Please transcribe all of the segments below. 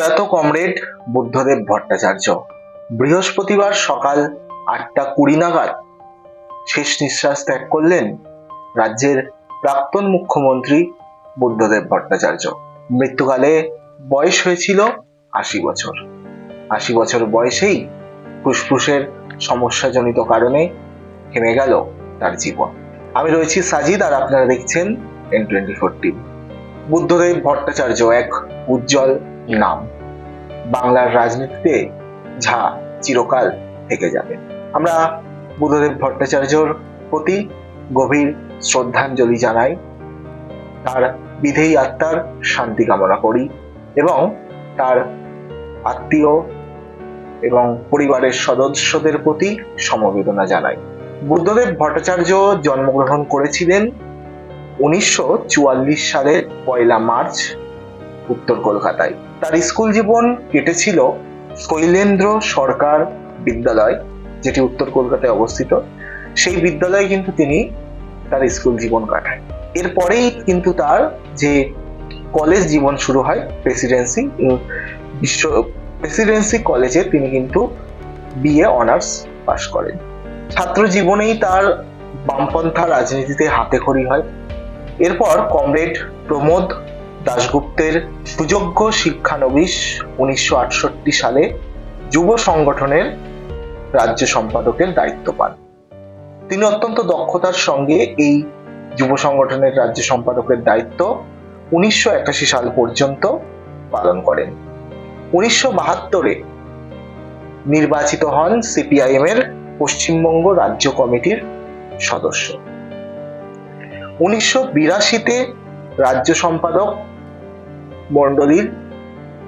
প্রয়াত কমরেড বুদ্ধদেব ভট্টাচার্য। বৃহস্পতিবার সকাল আটটা কুড়ি নাগাদ শেষ নিঃশ্বাস ত্যাগ করলেন রাজ্যের প্রাক্তন মুখ্যমন্ত্রী বুদ্ধদেব ভট্টাচার্য। মৃত্যুকালে বয়স হয়েছিল আশি বছর। আশি বছর বয়সেই ফুসফুসের সমস্যাজনিত কারণে থেমে গেল তার জীবন। আমি রয়েছি সাজিদ আর আপনারা দেখছেন N twenty four TV Buddhadeb Bhattacharya এক উজ্জ্বল নাম। বাংলার রাজনীতিতে যা চিরকাল থেকে যাবে। আমরা বুদ্ধদেব ভট্টাচার্যর প্রতি গভীর শ্রদ্ধাঞ্জলি জানাই। তার বিধেয়ী আত্মার শান্তি কামনা করি এবং তার আত্মীয় এবং পরিবারের সদস্যদের প্রতি সমবেদনা জানাই। বুদ্ধদেব ভট্টাচার্য জন্মগ্রহণ করেছিলেন উনিশশো চুয়াল্লিশ সালের পয়লা মার্চ, উত্তর কলকাতায়। তার স্কুল জীবন কেটেছিল শৈলেন্দ্র সরকার বিদ্যালয়, যেটি উত্তর কলকাতায় অবস্থিত। সেই বিদ্যালয়ে কিন্তু তিনি তার স্কুল জীবন কাটায়। এরপরেই কিন্তু তার যে কলেজ জীবন শুরু হয়, প্রেসিডেন্সি বিশ্ব, প্রেসিডেন্সি কলেজে তিনি কিন্তু বিএ অনার্স পাশ করেন। ছাত্র জীবনেই তার বামপন্থা রাজনীতিতে হাতে খড়ি হয়। এরপর কমরেড প্রমোদ দাশগুপ্তের সুযোগ্য শিক্ষানবিশ উনিশশো আটষট্টি সালে যুব সংগঠনের রাজ্য সম্পাদকের দায়িত্ব পান। তিনি অত্যন্ত দক্ষতার সঙ্গে এই যুব সংগঠনের রাজ্য সম্পাদকের দায়িত্ব উনিশশো একাশি সাল পর্যন্ত পালন করেন। উনিশশো বাহাত্তরে নির্বাচিত হন সিপিআইএম এর পশ্চিমবঙ্গ রাজ্য কমিটির সদস্য। উনিশশো বিরাশিতে রাজ্য সম্পাদক মণ্ডলীর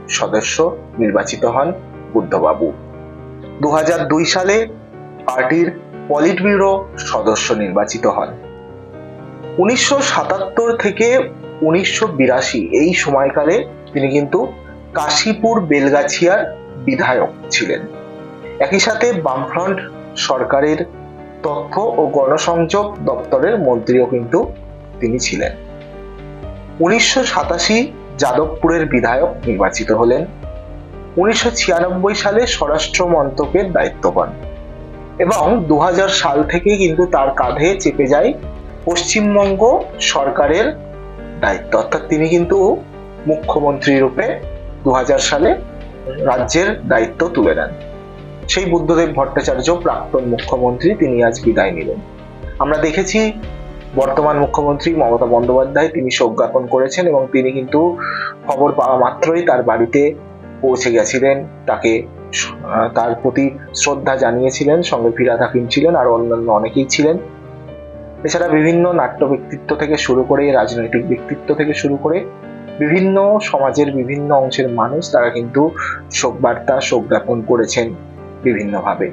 সদস্য নির্বাচিত হন বুদ্ধবাবু। দু দুই সালে পার্টির পলিট ব্যুরো সদস্য নির্বাচিত হন। উনিশশো সাতাত্তর থেকে উনিশশো বিরাশি এই সময়কালে তিনি কিন্তু কাশীপুর বেলগাছিয়ার বিধায়ক ছিলেন। একই সাথে বামফ্রন্ট সরকারের তথ্য ও গণসংযোগ দপ্তরের মন্ত্রীও কিন্তু তিনি ছিলেন। উনিশশো সাতাশি যাদবপুরের বিধায়ক নির্বাচিত হলেন। উনিশশো ছিয়ানব্বই সালে স্বরাষ্ট্র মন্ত্রকের দায়িত্ব পান এবং দু সাল থেকে কিন্তু তার কাঁধে চেপে যায় পশ্চিমবঙ্গ সরকারের দায়িত্ব। অর্থাৎ তিনি কিন্তু মুখ্যমন্ত্রী রূপে দু হাজার সালে রাজ্যের দায়িত্ব তুলে নেন। সেই বুদ্ধদেব ভট্টাচার্য প্রাক্তন মুখ্যমন্ত্রী, তিনি আজ বিদায় নিলেন। আমরা দেখেছি বর্তমান মুখ্যমন্ত্রী মমতা বন্দ্যোপাধ্যায় তিনি শোক জ্ঞাপন করেছেন এবং তিনি কিন্তু খবর পাওয়া মাত্রই তার বাড়িতে পৌঁছে গেছিলেন। তাকে তার প্রতি শ্রদ্ধা জানিয়েছিলেন, সঙ্গে ফিরাদ হাকিম ছিলেন আর অন্যান্য অনেকেই ছিলেন। এছাড়া বিভিন্ন নাট্য ব্যক্তিত্ব থেকে শুরু করে, রাজনৈতিক ব্যক্তিত্ব থেকে শুরু করে বিভিন্ন সমাজের বিভিন্ন অংশের মানুষ তারা কিন্তু শোক বার্তা শোক জ্ঞাপন করেছেন বিভিন্নভাবে।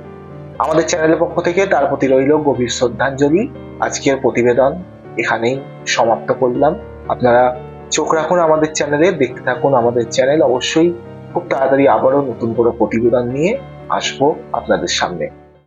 আমাদের চ্যানেলের পক্ষ থেকে তার প্রতি রইল গভীর শ্রদ্ধাঞ্জলি। আজকের প্রতিবেদন এখানেই সমাপ্ত করলাম। আপনারা চোখ রাখুন আমাদের চ্যানেলে, দেখতে থাকুন আমাদের চ্যানেল। অবশ্যই খুব তাড়াতাড়ি আবারও নতুন করে প্রতিবেদন নিয়ে আসব আপনাদের সামনে।